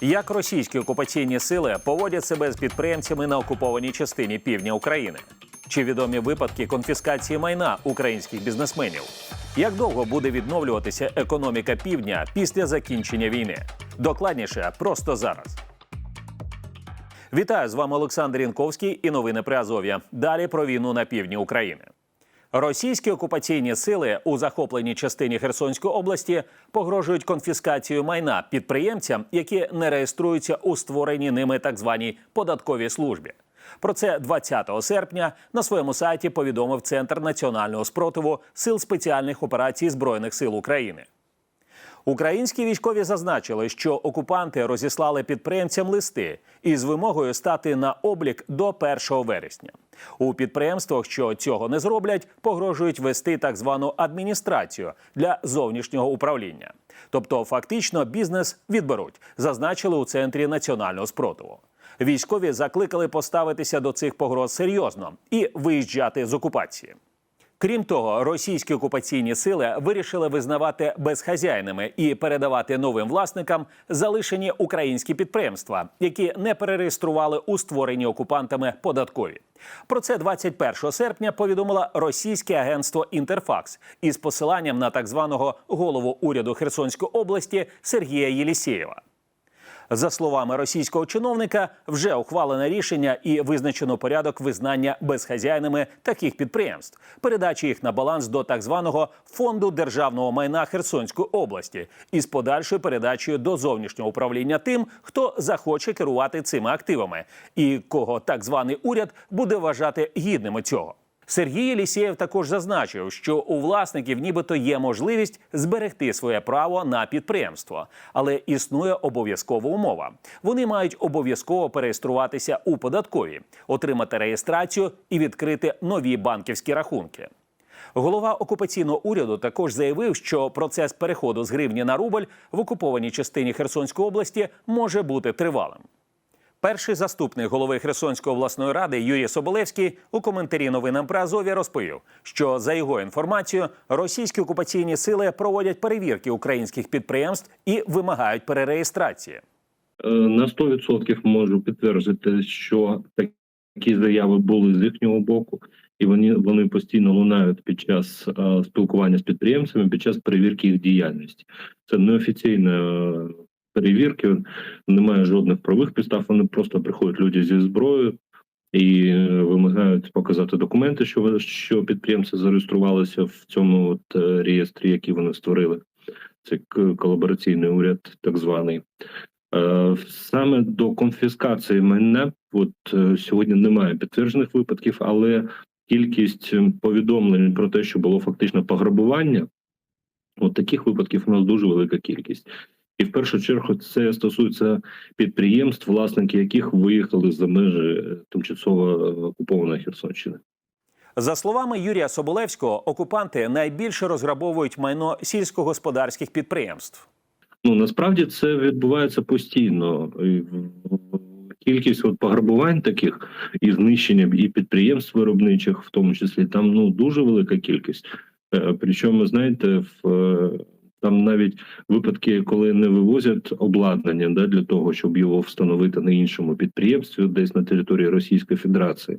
Як російські окупаційні сили поводять себе з підприємцями на окупованій частині півдня України? Чи відомі випадки конфіскації майна українських бізнесменів? Як довго буде відновлюватися економіка півдня після закінчення війни? Докладніше просто зараз. Вітаю з вами Олександр Янковський і новини при Азов'я. Далі про війну на півдні України. Російські окупаційні сили у захопленій частині Херсонської області погрожують конфіскацією майна підприємцям, які не реєструються у створеній ними так званій податковій службі. Про це 20 серпня на своєму сайті повідомив Центр національного спротиву Сил спеціальних операцій Збройних сил України. Українські військові зазначили, що окупанти розіслали підприємцям листи із вимогою стати на облік до 1 вересня. У підприємствах, що цього не зроблять, погрожують вести так звану адміністрацію для зовнішнього управління. Тобто, фактично, бізнес відберуть, зазначили у центрі національного спротиву. Військові закликали поставитися до цих погроз серйозно і виїжджати з окупації. Крім того, російські окупаційні сили вирішили визнавати безхазяйними і передавати новим власникам залишені українські підприємства, які не перереєстрували у створенні окупантами податкові. Про це 21 серпня повідомило російське агентство Інтерфакс із посиланням на так званого голову уряду Херсонської області Сергія Єлісєєва. За словами російського чиновника, вже ухвалене рішення і визначено порядок визнання безхазяйними таких підприємств, передачі їх на баланс до так званого фонду державного майна Херсонської області із подальшою передачею до зовнішнього управління тим, хто захоче керувати цими активами, і кого так званий уряд буде вважати гідними цього. Сергій Єлісєєв також зазначив, що у власників нібито є можливість зберегти своє право на підприємство, але існує обов'язкова умова. Вони мають обов'язково переєструватися у податкові, отримати реєстрацію і відкрити нові банківські рахунки. Голова окупаційного уряду також заявив, що процес переходу з гривні на рубль в окупованій частині Херсонської області може бути тривалим. Перший заступник голови Херсонської обласної ради Юрій Соболевський у коментарі новинам про Азов'я розповів, що за його інформацією російські окупаційні сили проводять перевірки українських підприємств і вимагають перереєстрації. Е, На 100% можу підтвердити, що такі заяви були з їхнього боку, і вони вони постійно лунають під час е, спілкування з підприємцями, під час перевірки їх діяльності. Це неофіційна е, перевірки, немає жодних правових підстав. Вони просто приходять люди зі зброєю і вимагають показати документи, що що підприємці зареєструвалися в цьому от е, реєстрі, який вони створили. Це колабораційний уряд, так званий. Е, Саме до конфіскації майна, от е, сьогодні немає підтверджених випадків, але кількість е, повідомлень про те, що було фактично пограбування, от таких випадків у нас дуже велика кількість. І в першу чергу це стосується підприємств, власники яких виїхали за межі е, тимчасово е, окупованої Херсонщини. За словами Юрія Соболевського, окупанти найбільше розграбовують майно сільськогосподарських підприємств. Ну насправді це відбувається постійно. Кількість от пограбувань таких і знищення і підприємств виробничих, в тому числі там ну дуже велика кількість. Е, Причому, знаєте, в там навіть випадки, коли не вивозять обладнання да, для того, щоб його встановити на іншому підприємстві, десь на території Російської Федерації,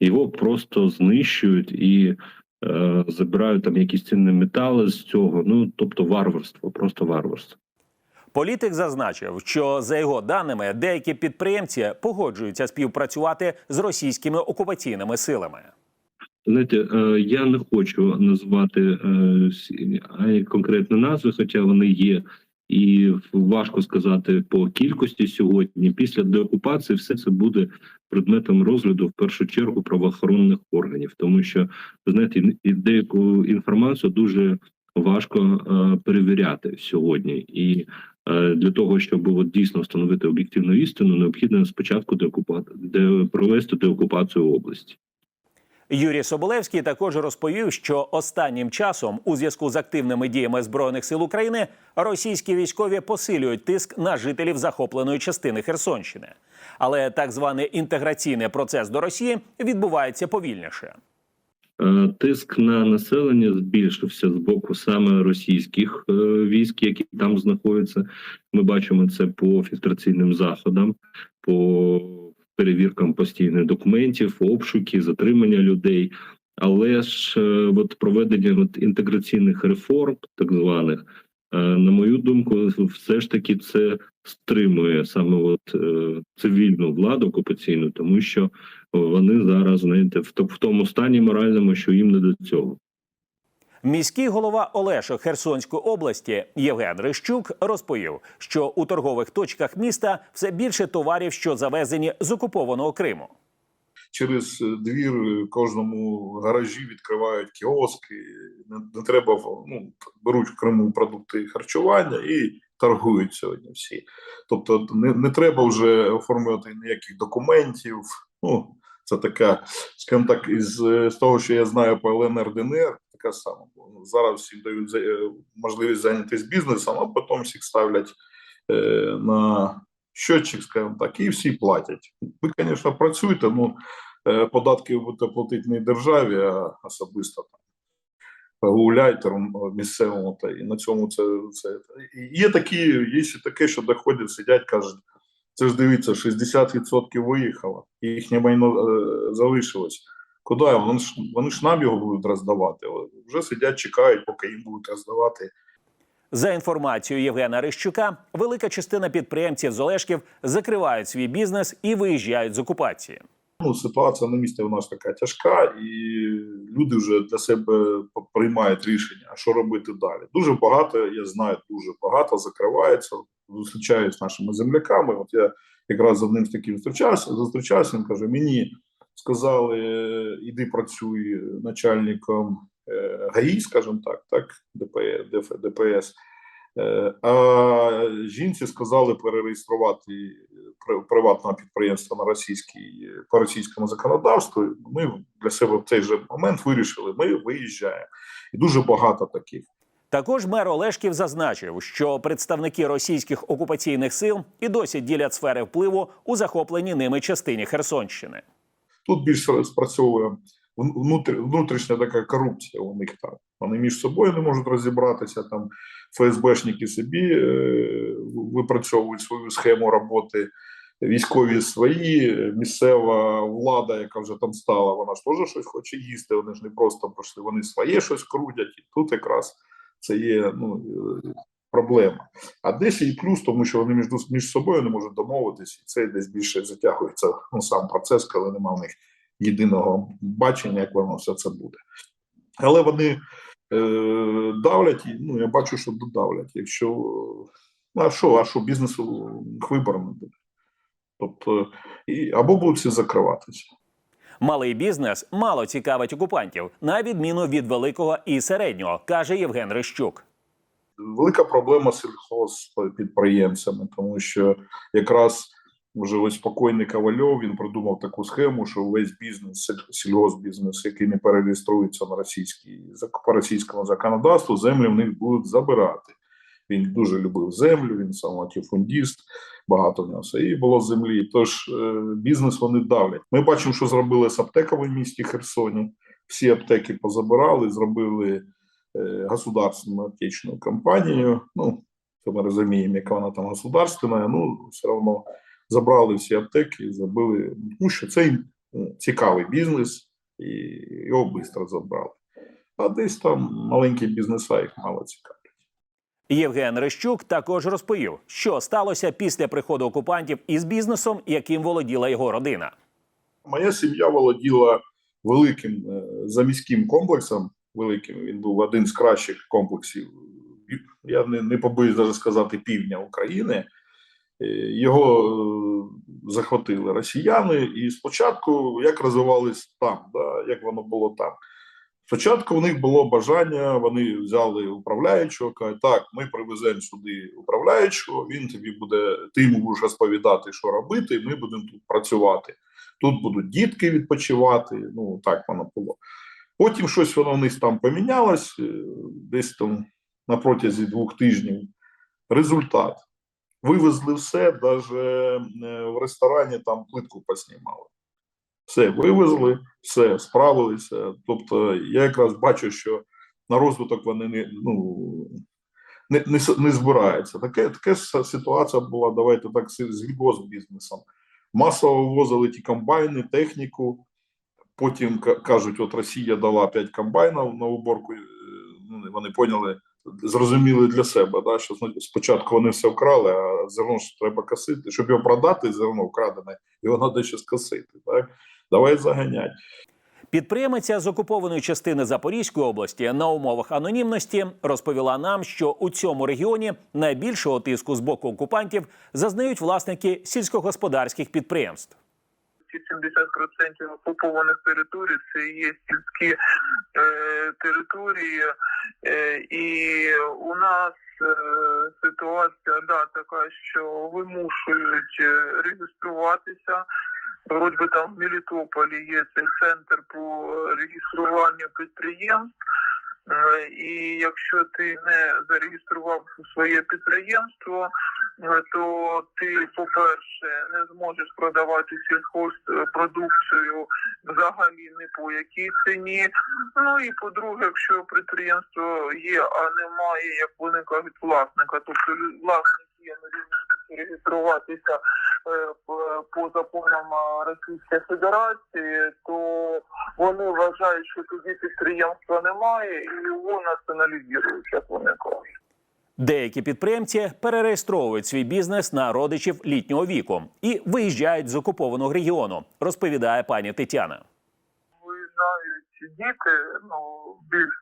його просто знищують і е, забирають там якісь цінні метали з цього. Ну тобто варварство, просто варварство. Політик зазначив, що за його даними деякі підприємці погоджуються співпрацювати з російськими окупаційними силами. Знаєте, е, я не хочу назвати е, конкретні назви, хоча вони є, і важко сказати по кількості сьогодні. Після деокупації все це буде предметом розгляду в першу чергу правоохоронних органів, тому що знаєте, деяку інформацію дуже важко е, перевіряти сьогодні, і для того, щоб от дійсно встановити об'єктивну істину, необхідно спочатку деокупати, де провести деокупацію області. Юрій Соболевський також розповів, що останнім часом, у зв'язку з активними діями збройних сил України, російські військові посилюють тиск на жителів захопленої частини Херсонщини. Але так званий інтеграційний процес до Росії відбувається повільніше. Е, Тиск на населення збільшився з боку саме російських е, військ, які там знаходяться. Ми бачимо це по фільтраційним заходам, по перевіркам постійних документів, обшуки, затримання людей. Але ж е, от проведення от інтеграційних реформ, так званих, е, на мою думку, все ж таки це стримує саме от е, цивільну владу окупаційну, тому що вони зараз знаєте в, в тому стані моральному, що їм не до цього. Міський голова Олешок Херсонської області Євген Рищук розповів, що у торгових точках міста все більше товарів, що завезені з окупованого Криму. через двір кожному гаражі відкривають кіоски. Не, треба ну, беруть в Криму продукти харчування і торгують сьогодні всі. Тобто не, не треба вже оформлювати ніяких документів. Ну, це така, скажімо так, із з того, що я знаю по ЛНР ДНР, така сама. Ну, Зараз всім дають е, можливість зайнятися бізнесом, а потім всіх ставлять е, на щотчик, скажімо так, і всі платять. Ви, звісно, працюєте, ну е, податки ви будете платити не державі, а особисто там. Гуляйтерам місцевому та і на цьому це, це є такі, є ще таке, що доходять, сидять, кажуть, це ж дивіться, 60% виїхало, і їхнє майно е, залишилось. Куди? Вони ж, вони ж нам його будуть роздавати. Вже сидять, чекають, поки їм будуть роздавати За інформацією Євгена Рищука, велика частина підприємців з Олешків закривають свій бізнес і виїжджають з окупації. Ну, ситуація на місці у нас така тяжка, і люди вже для себе приймають рішення, що робити далі. Дуже багато, я знаю, дуже багато закривається. Зустрічаюсь з нашими земляками. От я якраз з одним з таким зустрічався, зустрічався. Він каже: мені сказали, іди працюй начальником е, ГАІ, скажімо так, так, ДПС. Е, А жінці сказали перереєструвати при- приватного підприємства на російській по російському законодавству. Ми для себе в цей же момент вирішили, ми виїжджаємо, і дуже багато таких. Також мер Олешків зазначив, що представники російських окупаційних сил і досі ділять сфери впливу у захопленій ними частині Херсонщини. Тут більше спрацьовує внутрішня така корупція у них там. Вони між собою не можуть розібратися. Там ФСБшники собі е, випрацьовують свою схему роботи, військові свої, місцева влада, яка вже там стала, вона ж теж щось хоче їсти. Вони ж не просто пройшли, вони своє щось крутять. І тут якраз це є ну, проблема. А десь і плюс, тому що вони між, між собою не можуть домовитись, і це десь більше затягується ну, сам процес, коли немає в них єдиного бачення, як воно все це буде. Але вони е, давлять, і, ну я бачу, що додавлять. Якщо ну, а що, а що бізнесу вибору не буде. Тобто, і, або будуть всі закриватися. Малий бізнес мало цікавить окупантів, на відміну від великого і середнього, каже Євген Рищук. Велика проблема сільхозпідприємцями, тому що якраз вже ось спокійний Ковальов він придумав таку схему, що весь бізнес, сільгоспбізнес, який не перереєструється на російський зак- по російському законодавству, землі в них будуть забирати. Він дуже любив землю, він сам латифундіст, багато в нього і було землі. Тож е, бізнес вони давлять. Ми бачимо, що зробили з аптеками в місті Херсоні. Всі аптеки позабирали, зробили е, государственну аптечну компанію. Ну, це ми розуміємо, яка вона там государственна, ну все одно забрали всі аптеки, зробили, тому що це ну, цікавий бізнес, і його швидко забрали. А десь там маленькі бізнеса їх мало цікавлять. Євген Рищук також розповів, що сталося після приходу окупантів із бізнесом, яким володіла його родина. Моя сім'я володіла великим е, заміським комплексом. Великим він був один з кращих комплексів. Я не, не побоюсь навіть сказати півдня України. Е, Його е, захватили росіяни, і спочатку як розвивались там, да, як воно було там. Спочатку у них було бажання, вони взяли управляючого, кажуть, так, ми привеземо сюди управляючого, він тобі буде, ти йому будеш розповідати, що робити, ми будемо тут працювати. Тут будуть дітки відпочивати. Ну так воно було. Потім щось воно в них там помінялось, е, десь там на протязі двох тижнів. Результат. Вивезли все, навіть в ресторані там плитку поснімали. Все вивезли, все справилися. Тобто, я якраз бачу, що на розвиток вони не ну не, не, не збираються. Таке с- ситуація була. Давайте так з з бізнесом. Масово вивозили ті комбайни, техніку. Потім кажуть, от Росія дала 5 комбайнів на уборку. е, Вони поняли, зрозуміли для себе, да, що спочатку вони все вкрали, а зерно ж треба косити. Щоб його продати, зерно вкрадене, його треба ще скосити. Так? Давай заганять. Підприємиця з окупованої частини Запорізької області на умовах анонімності розповіла нам, що у цьому регіоні найбільшого тиску з боку окупантів зазнають власники сільськогосподарських підприємств. Ці 70% окупованих територій це є сільські е, території, е, і у нас е, ситуація да, така, що вимушують е, реєструватися. Вроді там в Мелітополі є цей центр по реєструванню підприємств. Е, І якщо ти не зареєстрував своє підприємство, е, то ти, по-перше, не зможеш продавати сільхозпродукцію взагалі не по якій ціні. Ну і по-друге, якщо підприємство є, а немає, як вони кажуть, власника, тобто власник є він реєструватися е, по- законам е, Російської Федерації, то вони вважають, що тоді підприємства немає і його націоналізують, як вони кажуть. Деякі підприємці перереєстровують свій бізнес на родичів літнього віку і виїжджають з окупованого регіону, розповідає пані Тетяна. виїжджають діти, ну більш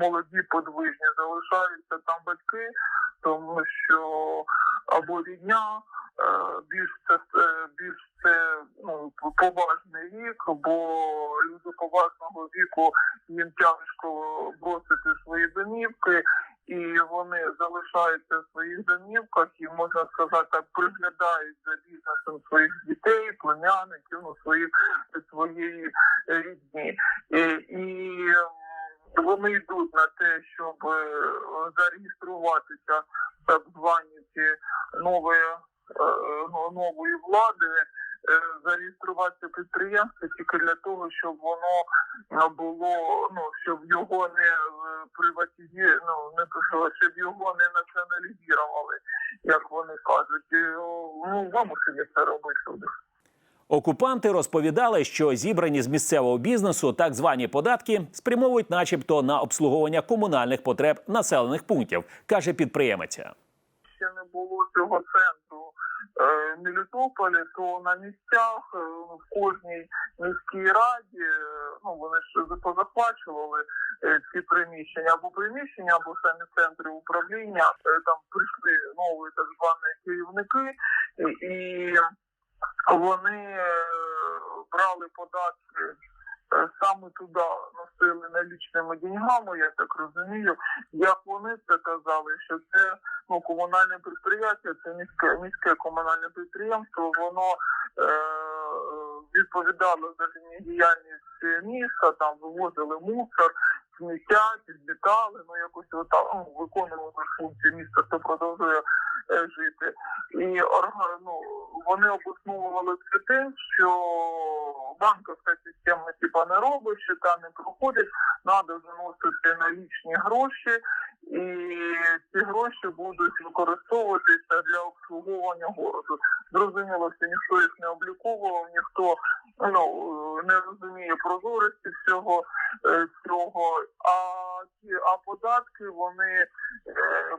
молоді подвижні залишаються там батьки, тому що або рідня, е, більш це е, більш це ну поважний вік, бо люди поважного віку їм тяжко бросити свої домівки. І вони залишаються в своїх домівках і можна сказати, приглядають за бізнесом своїх дітей, племянників, ну своїх своєї рідні. І, і ем, вони йдуть на те, щоб е, зареєструватися так звані ці нової, е, ну, нової влади. е, Зареєструватися підприємство тільки для того, щоб воно е, було, ну щоб його не приватизі, ну не щоб його не націоналізували, як вони кажуть. Ну вимушені це робити. Окупанти розповідали, що зібрані з місцевого бізнесу так звані податки спрямовують, начебто, на обслуговування комунальних потреб населених пунктів, каже підприємиця. ще не було цього центру е, Мелітополі, то на місцях е, в кожній міській раді е, ну вони ж позаплачували е, ці приміщення або приміщення, або самі центри управління. Е, Там прийшли нові так звані керівники, і вони е, брали податки. е, Саме туди носили налічними деньгами, я так розумію. Як вони це казали, що це ну, комунальне підприємство, це міське міське комунальне підприємство, воно е, відповідало за життєдіяльність міста, там вивозили мусор, сміття, підбітали, ну якось отак ну, виконували функції міста, хто продовжує е, жити. І ну, вони обосновували це тим, що банківська система типа не робить, що та не проходить, треба заносити налічні гроші, і ці гроші будуть використовуватися для обслуговування городу. Зрозуміло, що ніхто їх не обліковував, ніхто ну не розуміє прозорості всього е, цього. А ці а податки вони е,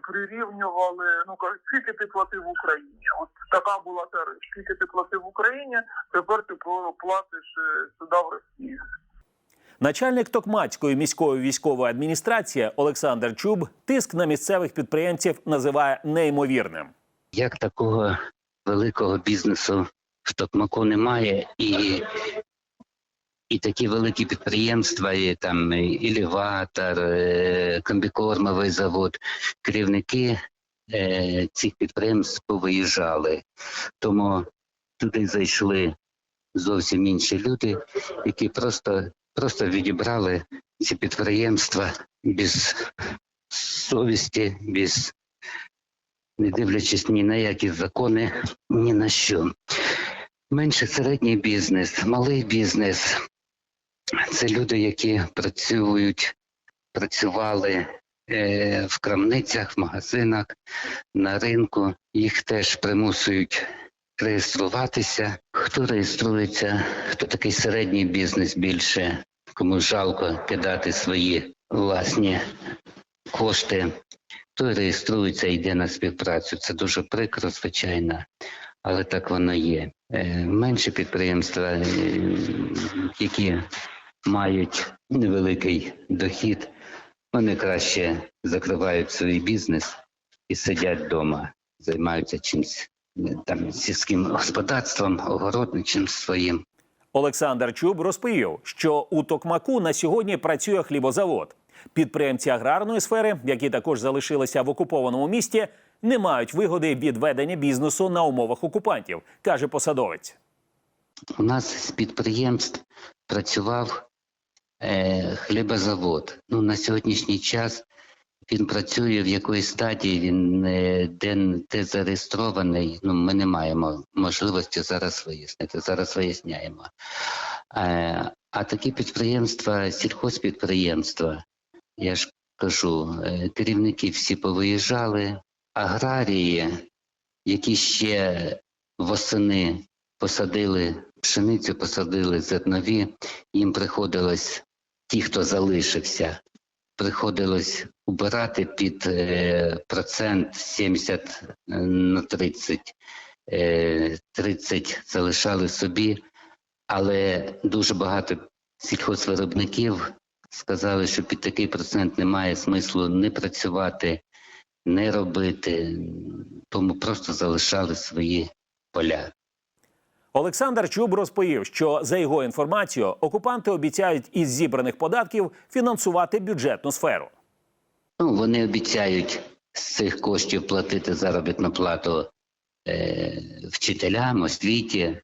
прирівнювали. Ну кажуть, скільки ти платив в Україні? От така була тариф. Скільки ти платив в Україні, тепер ти платиш е, сюди в Росії. Начальник Токмацької міської військової адміністрації Олександр Чуб тиск на місцевих підприємців називає неймовірним. як такого великого бізнесу в Токмаку немає, і, і такі великі підприємства, і там і елеватор, е, комбікормовий завод, керівники е, цих підприємств повиїжджали. Тому туди зайшли зовсім інші люди, які просто, просто відібрали ці підприємства без совісті, без не дивлячись ні на які закони, ні на що. Менше середній бізнес, малий бізнес. Це люди, які працюють, працювали е, в крамницях, в магазинах, на ринку. Їх теж примусують реєструватися. Хто реєструється, хто такий середній бізнес більше, кому жалко кидати свої власні кошти, той реєструється і йде на співпрацю. Це дуже прикро, звичайно, але так воно є. Е, Менші підприємства, е, які мають невеликий дохід, вони краще закривають свій бізнес і сидять вдома, займаються чимось там сільським господарством, огородничим своїм. Олександр Чуб розповів, що у Токмаку на сьогодні працює хлібозавод. Підприємці аграрної сфери, які також залишилися в окупованому місті, не мають вигоди від ведення бізнесу на умовах окупантів, каже посадовець. У нас з підприємств працював е, хлібозавод. Ну, на сьогоднішній час він працює в якоїсь стадії, він е, де, де зареєстрований. Ну, ми не маємо можливості зараз вияснити. Зараз виясняємо. Е, а такі підприємства, сільхозпідприємства, я ж кажу, е, керівники всі повиїжджали, аграрії, які ще восени посадили пшеницю, посадили зернові, їм приходилось, ті, хто залишився, приходилось убирати під е, процент 70 на 30. Е, 30 залишали собі, але дуже багато сільхозвиробників сказали, що під такий процент немає смислу не працювати, не робити, тому просто залишали свої поля. Олександр Чуб розповів, що за його інформацією, окупанти обіцяють із зібраних податків фінансувати бюджетну сферу. Ну, вони обіцяють з цих коштів платити заробітну плату е, вчителям, освіті,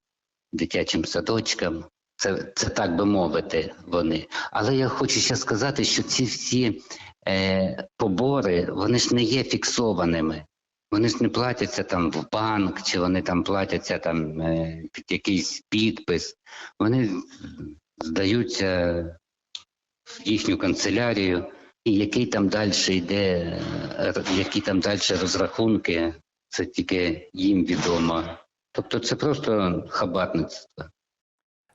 дитячим садочкам. Це, це так би мовити, вони. Але я хочу ще сказати, що ці всі е, побори вони ж не є фіксованими. Вони ж не платяться там в банк, чи вони там платяться там е, під якийсь підпис. Вони здаються в їхню канцелярію. І який там далі йде, е, які там далі розрахунки, це тільки їм відомо. Тобто це просто хабарництво.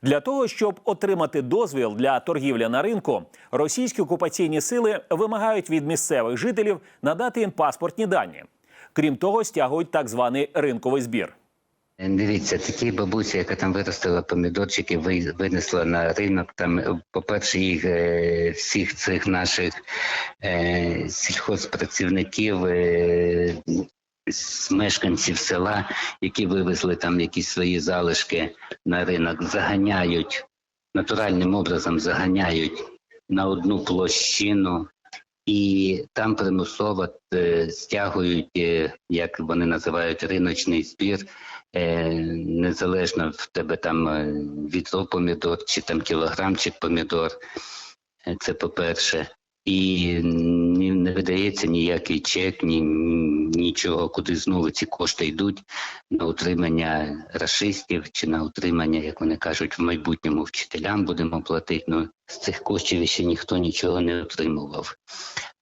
Для того щоб отримати дозвіл для торгівлі на ринку, російські окупаційні сили вимагають від місцевих жителів надати їм паспортні дані. Крім того, стягують так званий ринковий збір. Е, Дивіться, такі бабусі, яка там виростила помідорчики, винесла на ринок. Там, е, по-перше, їх е, всіх цих наших сільхозпрацівників, з мешканців села, які вивезли там якісь свої залишки на ринок, заганяють натуральним образом заганяють на одну площину. І там примусово е, стягують, е, як вони називають, риночний збір, е, незалежно в тебе там відро помідор чи там кілограмчик помідор. Це по-перше. І ні- не видається ніякий чек, ні, нічого, куди знову ці кошти йдуть на утримання расистів чи на утримання, як вони кажуть, в майбутньому вчителям будемо платити. Ну, з цих коштів ще ніхто нічого не отримував.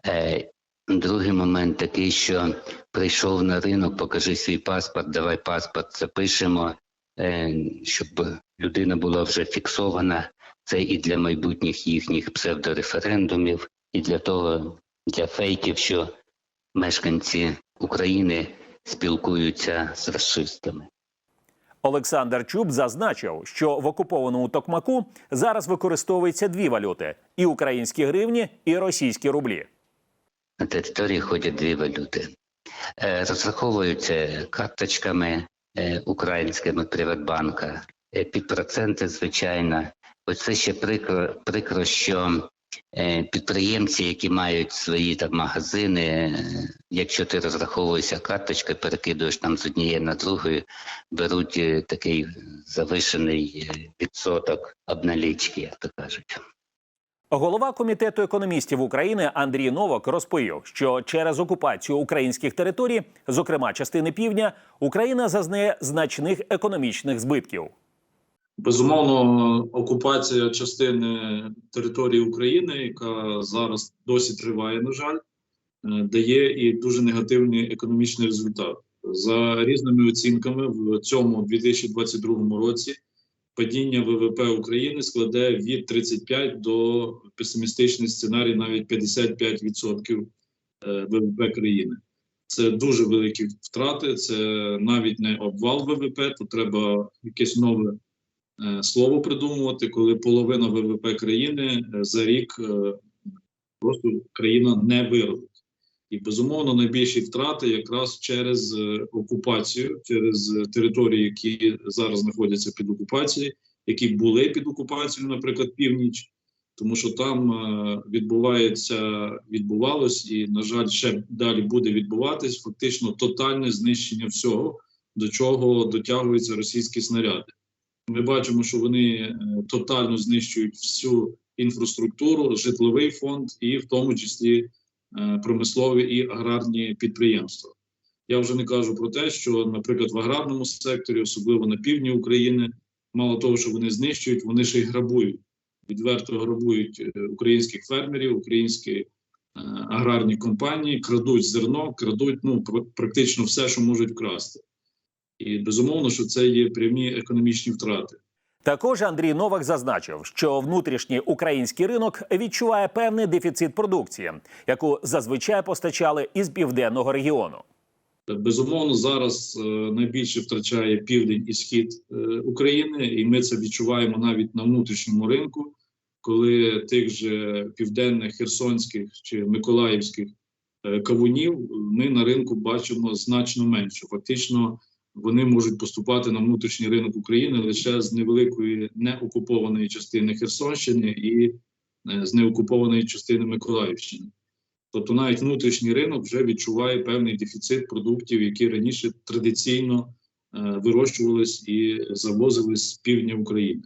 Е, другий момент такий, що прийшов на ринок, покажи свій паспорт, давай паспорт запишемо, е, щоб людина була вже фіксована. Це і для майбутніх їхніх псевдореферендумів, і для того, для фейків, що мешканці України спілкуються з расистами. Олександр Чуб зазначив, що в окупованому Токмаку зараз використовуються дві валюти: і українські гривні, і російські рублі. На території ходять дві валюти. Е, Розраховуються карточками е, українськими Приватбанка е, під проценти, звичайно. Оце ще прикро, прикро що підприємці, які мають свої там магазини, е, якщо ти розраховуєшся карточкою, перекидуєш там з однієї на другу, беруть е, такий завишений е, відсоток обналічки, як то кажуть. Голова комітету економістів України Андрій Новак розповів, що через окупацію українських територій, зокрема частини півдня, Україна зазнає значних економічних збитків. Безумовно, окупація частини території України, яка зараз досі триває, на жаль, е, дає і дуже негативний економічний результат. За різними оцінками, в цьому 2022 році падіння ВВП України складе від 35 до песимістичний сценарій навіть 55% е, ВВП країни. Це дуже великі втрати. Це навіть не обвал ВВП, то треба якесь нове слово придумувати, коли половина ВВП країни е, за рік е, просто країна не виробить. І безумовно найбільші втрати якраз через е, окупацію, через е, території, які зараз знаходяться під окупацією, які були під окупацією, наприклад, північ, тому що там е, відбувається, відбувалось і, на жаль, ще далі буде відбуватись фактично тотальне знищення всього, до чого дотягуються російські снаряди. Ми бачимо, що вони е, тотально знищують всю інфраструктуру, житловий фонд і в тому числі е, промислові і аграрні підприємства. Я вже не кажу про те, що, наприклад, в аграрному секторі, особливо на півдні України, мало того, що вони знищують, вони ще й грабують. Відверто грабують е, українських фермерів, українські аграрні компанії, крадуть зерно, крадуть ну практично все, що можуть вкрасти. І безумовно, що це є прямі економічні втрати. Також Андрій Новак зазначив, що внутрішній український ринок відчуває певний дефіцит продукції, яку зазвичай постачали із південного регіону. Безумовно, зараз е, найбільше втрачає південь і схід е, України, і ми це відчуваємо навіть на внутрішньому ринку, коли тих же південних, херсонських чи миколаївських е, кавунів ми на ринку бачимо значно менше. Фактично, вони можуть поступати на внутрішній ринок України лише з невеликої неокупованої частини Херсонщини і е, з неокупованої частини Миколаївщини. Тобто навіть внутрішній ринок вже відчуває певний дефіцит продуктів, які раніше традиційно е, вирощувались і завозились з півдня України.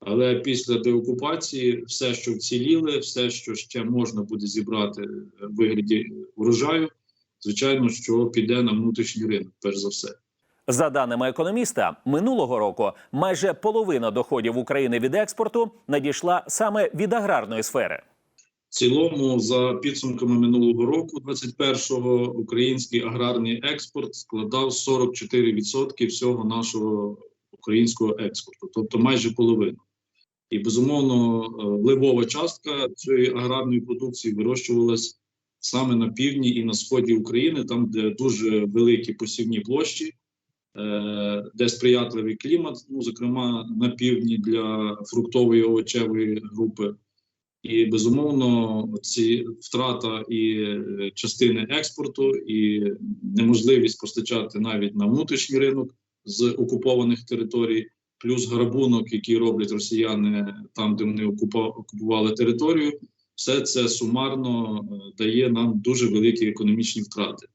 Але після деокупації все, що вціліли, все, що ще можна буде зібрати в вигляді врожаю, звичайно, що піде на внутрішній ринок, перш за все. За даними економіста, минулого року майже половина доходів України від експорту надійшла саме від аграрної сфери. В цілому, за підсумками минулого року, 21-го, український аграрний експорт складав 44% всього нашого українського експорту, тобто майже половину. І безумовно, е, ливова частка цієї аграрної продукції вирощувалась саме на півдні і на сході України, там, де дуже великі посівні площі, е, де сприятливий клімат, ну зокрема на півдні для фруктової овочевої групи. І безумовно, ці втрата і е, частини експорту, і неможливість постачати навіть на внутрішній ринок з окупованих територій, плюс грабунок, який роблять росіяни там, де вони окупували територію, все це сумарно е, дає нам дуже великі економічні втрати.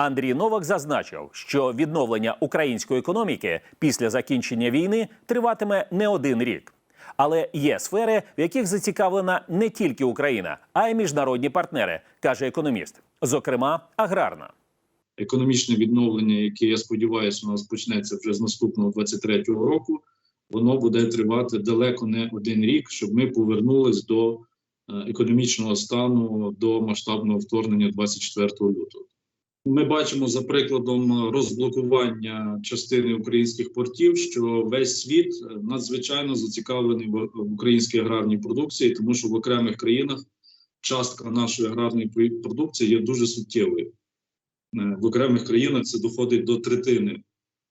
Андрій Новак зазначив, що відновлення української економіки після закінчення війни триватиме не один рік. Але є сфери, в яких зацікавлена не тільки Україна, а й міжнародні партнери, каже економіст, зокрема аграрна. економічне відновлення, яке я сподіваюся, у нас почнеться вже з наступного 23-го року, воно буде тривати далеко не один рік, щоб ми повернулись до е, економічного стану до масштабного вторгнення 24 лютого. Ми бачимо за прикладом розблокування частини українських портів, що весь світ надзвичайно зацікавлений в українській аграрній продукції, тому що в окремих країнах частка нашої аграрної продукції є дуже суттєвою. Е, В окремих країнах це доходить до третини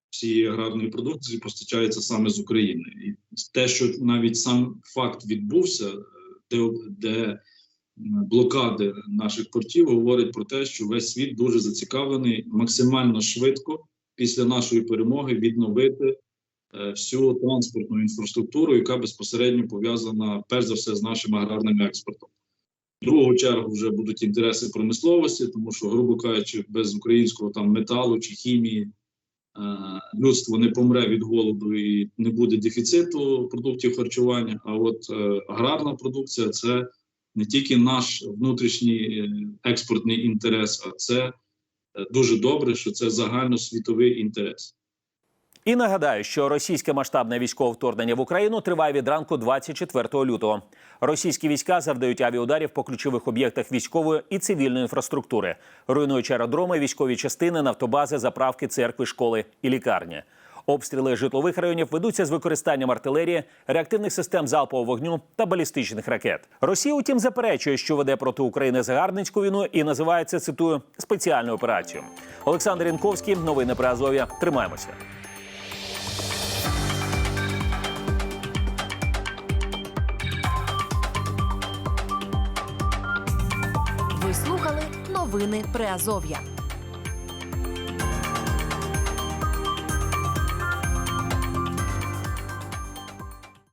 всієї аграрної продукції, постачається саме з України. І те, що навіть сам факт відбувся, е, де, де блокади наших портів, говорить про те, що весь світ дуже зацікавлений максимально швидко після нашої перемоги відновити е, всю транспортну інфраструктуру, яка безпосередньо пов'язана перш за все з нашим аграрним експортом. В другу чергу вже будуть інтереси промисловості, тому що, грубо кажучи, без українського там металу чи хімії е, людство не помре від голоду і не буде дефіциту продуктів харчування. А от е, аграрна продукція це не тільки наш внутрішній е, експортний інтерес, а це е, дуже добре, що це загальносвітовий інтерес. І нагадаю, що російське масштабне військове вторгнення в Україну триває від ранку 24 лютого. Російські війська завдають авіаударів по ключових об'єктах військової і цивільної інфраструктури, руйнуючи аеродроми, військові частини, нафтобази, заправки, церкви, школи і лікарні. Обстріли житлових районів ведуться з використанням артилерії, реактивних систем залпового вогню та балістичних ракет. Росія, утім, заперечує, що веде проти України загарбницьку війну і називає це, цитую спеціальною операцією. Олександр Інковський, новини про Азов'я. Тримаємося. Ви слухали новини Приазов'я.